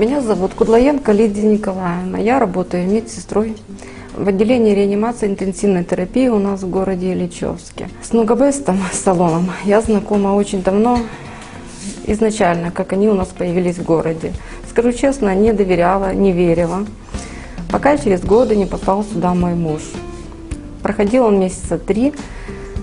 Меня зовут Кудлаенко Лидия Николаевна. Я работаю медсестрой в отделении реанимации интенсивной терапии у нас в городе Ильичевске. С Нугабестом салоном я знакома очень давно, изначально, как они у нас появились в городе. Скажу честно, не доверяла, не верила, пока через годы не попал сюда мой муж. Проходил он месяца три,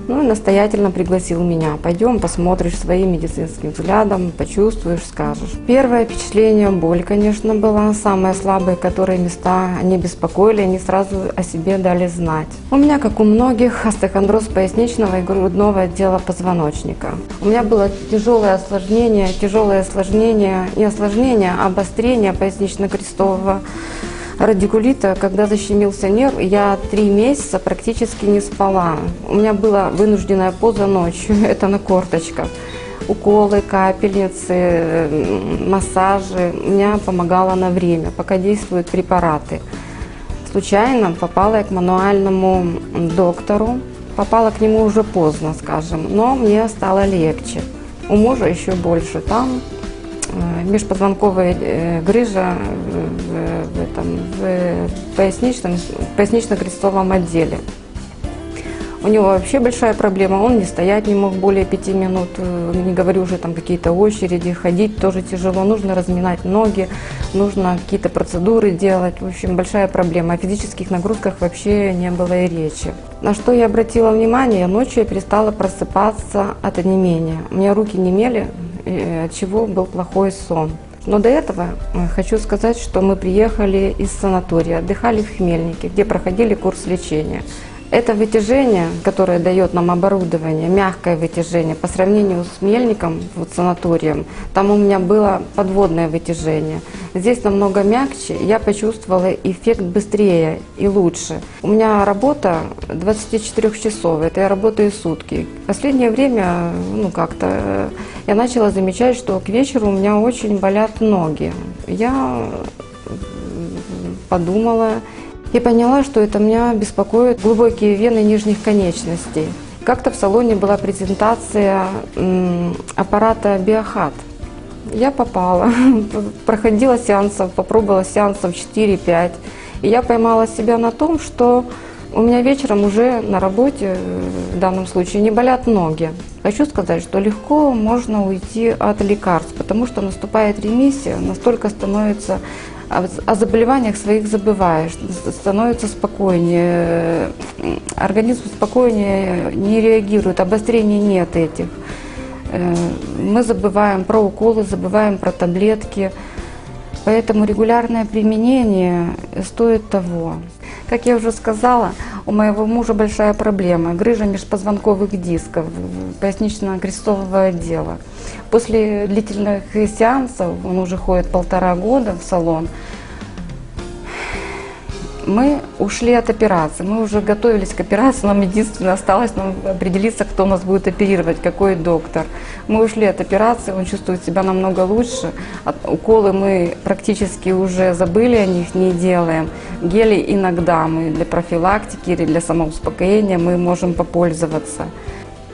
ну настоятельно пригласил меня. Пойдем, посмотришь своим медицинским взглядом, почувствуешь, скажешь. Первое впечатление, боль, конечно, была. Самые слабые, которые места они беспокоили, они сразу о себе дали знать. У меня, как у многих, остеохондроз поясничного и грудного отдела позвоночника. У меня было тяжелое осложнение, тяжелое осложнение, не осложнение, а обострение пояснично-крестового радикулита, когда защемился нерв, я три месяца практически не спала. У меня была вынужденная поза ночью, это на корточках. Уколы, капельницы, массажи. Меня помогало на время, пока действуют препараты. Случайно попала я к мануальному доктору. Попала к нему уже поздно, скажем, но мне стало легче. У мужа еще больше. Там межпозвонковая э, грыжа в, этом, в поясничном, пояснично-крестовом отделе. У него вообще большая проблема, он не стоять не мог более пяти минут, э, не говорю уже там какие-то очереди, ходить тоже тяжело, нужно разминать ноги, нужно какие-то процедуры делать, в общем, большая проблема. О физических нагрузках вообще не было и речи. На что я обратила внимание, ночью я перестала просыпаться от онемения. У меня руки не мели, от чего был плохой сон. Но до этого э, хочу сказать, что мы приехали из санатория, отдыхали в Хмельнике, где проходили курс лечения. Это вытяжение, которое дает нам оборудование, мягкое вытяжение, по сравнению с мельником, вот санаторием, там у меня было подводное вытяжение. Здесь намного мягче, я почувствовала эффект быстрее и лучше. У меня работа 24 часов, это я работаю сутки. Последнее время, ну как-то, я начала замечать, что к вечеру у меня очень болят ноги. Я подумала, и поняла, что это меня беспокоит глубокие вены нижних конечностей. Как-то в салоне была презентация аппарата Биохат. Я попала, проходила сеансов, попробовала сеансов 4-5. И я поймала себя на том, что у меня вечером уже на работе, э, в данном случае, не болят ноги. Хочу сказать, что легко можно уйти от лекарств, потому что наступает ремиссия, настолько становится о заболеваниях своих забываешь, становится спокойнее, организм спокойнее не реагирует, обострений нет этих. Э, мы забываем про уколы, забываем про таблетки, поэтому регулярное применение стоит того. Как я уже сказала, у моего мужа большая проблема – грыжа межпозвонковых дисков пояснично-крестового отдела. После длительных сеансов, он уже ходит полтора года в салон, мы ушли от операции, мы уже готовились к операции, нам единственное осталось нам определиться, кто нас будет оперировать, какой доктор. Мы ушли от операции, он чувствует себя намного лучше. От, уколы мы практически уже забыли, о них не делаем. Гели иногда мы для профилактики или для самоуспокоения мы можем попользоваться.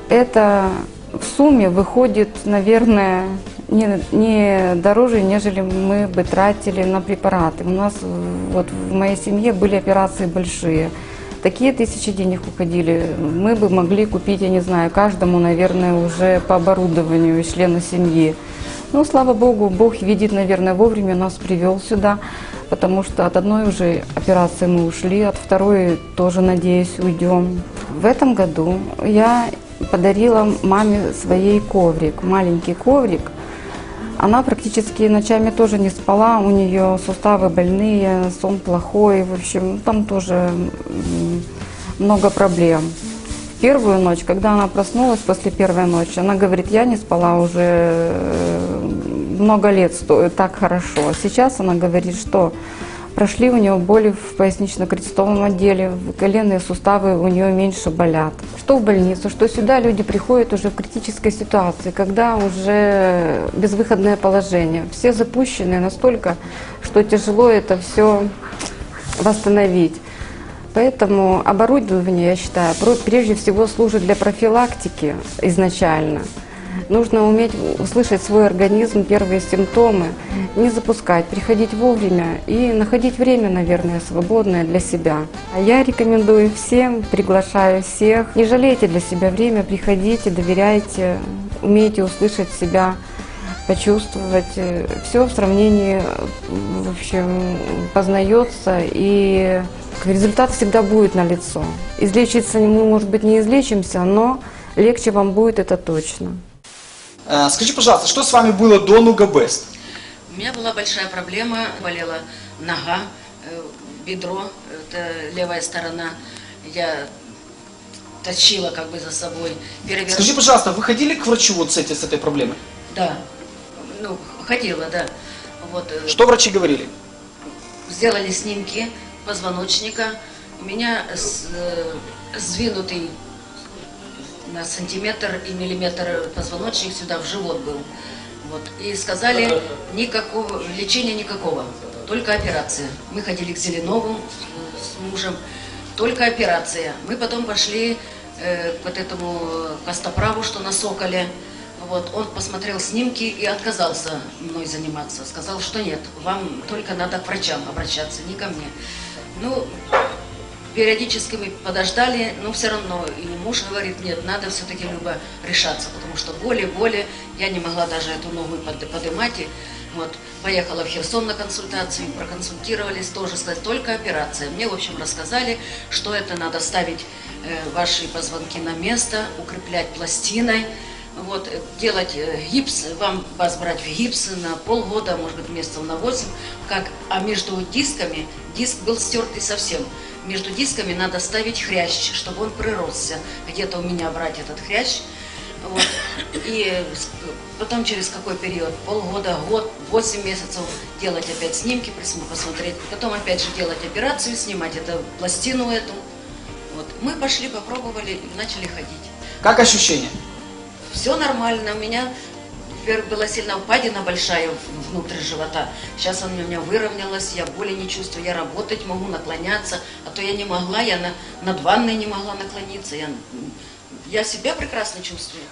Это в сумме выходит, наверное, не, не дороже, нежели мы бы тратили на препараты. У нас вот в моей семье были операции большие. Такие тысячи денег уходили. Мы бы могли купить, я не знаю, каждому, наверное, уже по оборудованию члену семьи. Ну, слава Богу, Бог видит, наверное, вовремя нас привел сюда, потому что от одной уже операции мы ушли, от второй тоже, надеюсь, уйдем. В этом году я подарила маме своей коврик, маленький коврик – она практически ночами тоже не спала, у нее суставы больные, сон плохой, в общем, там тоже много проблем. Первую ночь, когда она проснулась после первой ночи, она говорит, я не спала уже э, много лет так хорошо. Сейчас она говорит, что Прошли у нее боли в пояснично-крестовом отделе, коленные суставы у нее меньше болят. Что в больницу, что сюда люди приходят уже в критической ситуации, когда уже безвыходное положение. Все запущены настолько, что тяжело это все восстановить. Поэтому оборудование, я считаю, прежде всего служит для профилактики изначально – Нужно уметь услышать свой организм, первые симптомы, не запускать, приходить вовремя и находить время, наверное, свободное для себя. А я рекомендую всем, приглашаю всех, не жалейте для себя время, приходите, доверяйте, умейте услышать себя, почувствовать. Все в сравнении, в общем, познается и результат всегда будет налицо. Излечиться мы, может быть, не излечимся, но легче вам будет это точно. Э, Скажи, пожалуйста, что с вами было до Нугабест? У меня была большая проблема, болела нога, э, бедро, это левая сторона. Я тащила как бы за собой. Переверну- Скажи, пожалуйста, вы ходили к врачу вот с, эти, с этой проблемой? Да, ну, ходила, да. Вот, э, Что врачи говорили? сделали снимки позвоночника. У меня с- э, сдвинутый на сантиметр и миллиметр позвоночник сюда в живот был. Вот. И сказали, никакого лечения никакого, только операция. Мы ходили к Зеленову с, мужем, только операция. Мы потом пошли э, к вот этому э, Костоправу, что на Соколе. Вот, он посмотрел снимки и отказался мной заниматься. Сказал, что нет, вам только надо к врачам обращаться, не ко мне. Ну, периодически мы подождали, но все равно и муж говорит, нет, надо все-таки Люба решаться, потому что боли, боли, я не могла даже эту ногу под- подымать. И вот, поехала в Херсон на консультацию, проконсультировались, тоже сказать, только операция. Мне, в общем, рассказали, что это надо ставить э, ваши позвонки на место, укреплять пластиной, вот, э, делать э, гипс, вам вас брать в гипс на полгода, может быть, месяцев на 8, как, а между дисками, диск был стертый совсем, между дисками надо ставить хрящ, чтобы он приросся. Где-то у меня брать этот хрящ. Вот. И потом через какой период, полгода, год, 8 месяцев делать опять снимки, посмотреть. Потом опять же делать операцию, снимать эту пластину эту. Вот. Мы пошли, попробовали начали ходить. Как ощущения? Все нормально. У меня во-первых, была сильно впадина большая внутрь живота. Сейчас она у меня выровнялась, я боли не чувствую, я работать могу, наклоняться. А то я не могла, я на, над ванной не могла наклониться. Я, я себя прекрасно чувствую.